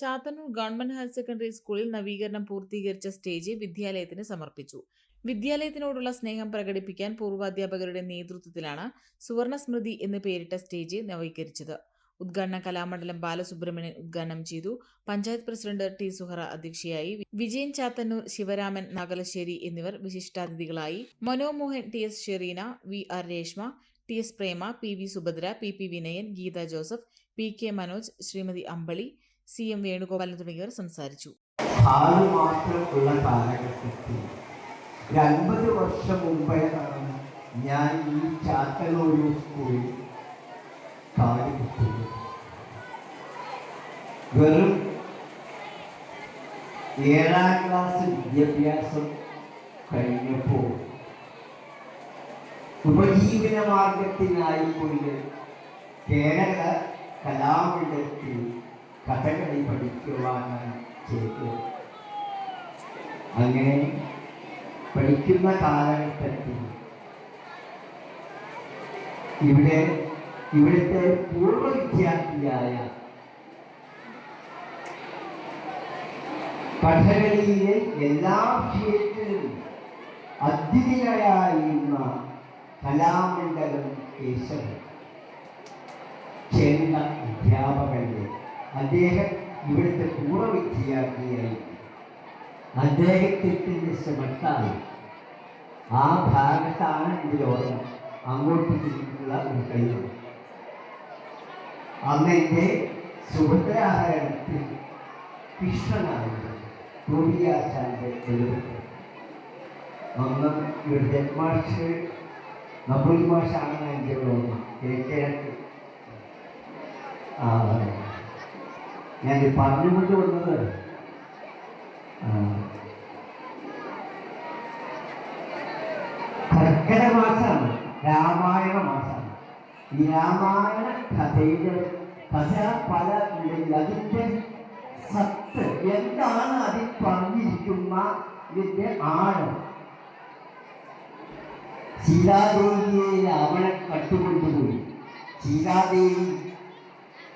Chathannoor government higher secondary സ്കൂളിൽ നവീകരണം പൂർത്തീകരിച്ച സ്റ്റേജ് വിദ്യാലയത്തിന് സമർപ്പിച്ചു. വിദ്യാലയത്തിനോടുള്ള സ്നേഹം പ്രകടിപ്പിക്കാൻ പൂർവാധ്യാപകരുടെ നേതൃത്വത്തിലാണ് സുവർണ സ്മൃതി എന്ന് പേരിട്ട സ്റ്റേജ് നവീകരിച്ചത്. ഉദ്ഘാടന കലാമണ്ഡലം ബാലസുബ്രഹ്മണ്യൻ ഉദ്ഘാടനം ചെയ്തു. പഞ്ചായത്ത് പ്രസിഡന്റ് ടി സുഹറ അധ്യക്ഷയായി. വിജയൻ ചാത്തന്നൂർ ശിവരാമൻ നാഗലശ്ശേരി എന്നിവർ വിശിഷ്ടാതിഥികളായി. Manomohan T S Sherina V R Reshma T S Prema P V Subhadra P P Vinayan Geetha Joseph P K Manoj Shrimati Ambili C M Venugopalan തുടങ്ങിയവർ സംസാരിച്ചു. ആറ് വർഷം മുമ്പാണ് ഞാൻ ഈ ചാത്തനൂരു സ്കൂളിൽ വെറും ഏഴാം ക്ലാസ് വിദ്യാഭ്യാസം കഴിഞ്ഞപ്പോൾ ഉപജീവന മാർഗത്തിനായി കൊണ്ട് കേരള കലാമണ്ഡലത്തിൽ കഥകളി പഠിക്കുവാനാണ് ചെയ്തത് അങ്ങനെ പഠിക്കുന്ന കാലഘട്ടത്തിൽ ഇവിടെ ഇവിടുത്തെ പൂർവ വിദ്യാർത്ഥിയായ കഥകളിയിലെ എല്ലാ വിഷയത്തിലും അദ്വിതീയരായിരുന്ന കലാമണ്ഡലം കേശവൻ. ചേർന്ന അധ്യാപകന്റെ അദ്ദേഹം ഇവിടുത്തെ പൂർവ വിദ്യാർത്ഥിയായി. അദ്ദേഹത്തിന്റെ ശ്രമത്താൽ ആ ഭാഗത്താണ് ഇതിലോളം അങ്ങോട്ട് തിരിഞ്ഞുള്ള ഒരു കഴിവ്. അന്ന് എന്റെ സുഭദ്രാഹരണത്തിൽ കൃഷ്ണനായിരുന്നു ടോബിയാശാന്റെ എഴുപത്തി ഒന്ന് ഇവിടുത്തെ മാഷ് നബുൽ മാഷാണ് എന്റെ ഓർമ്മ. കിഴക്കിഴക്ക് ആ ഞാൻ പറഞ്ഞുകൊണ്ട് വന്നത്. കർക്കിട മാസമാണ്. രാമായണ മാസമാണ്. ഈ രാമായണ കഥയുടെ കഥ പല നിലയിൽ അതിന്റെ സത്ത് എന്താണ് അതിൽ പറഞ്ഞിരിക്കുന്ന ഇതിന്റെ ആഴം? സീതാദേവിയെ രാവണൻ കട്ടുകൊണ്ടുപോയി സീതാദേവി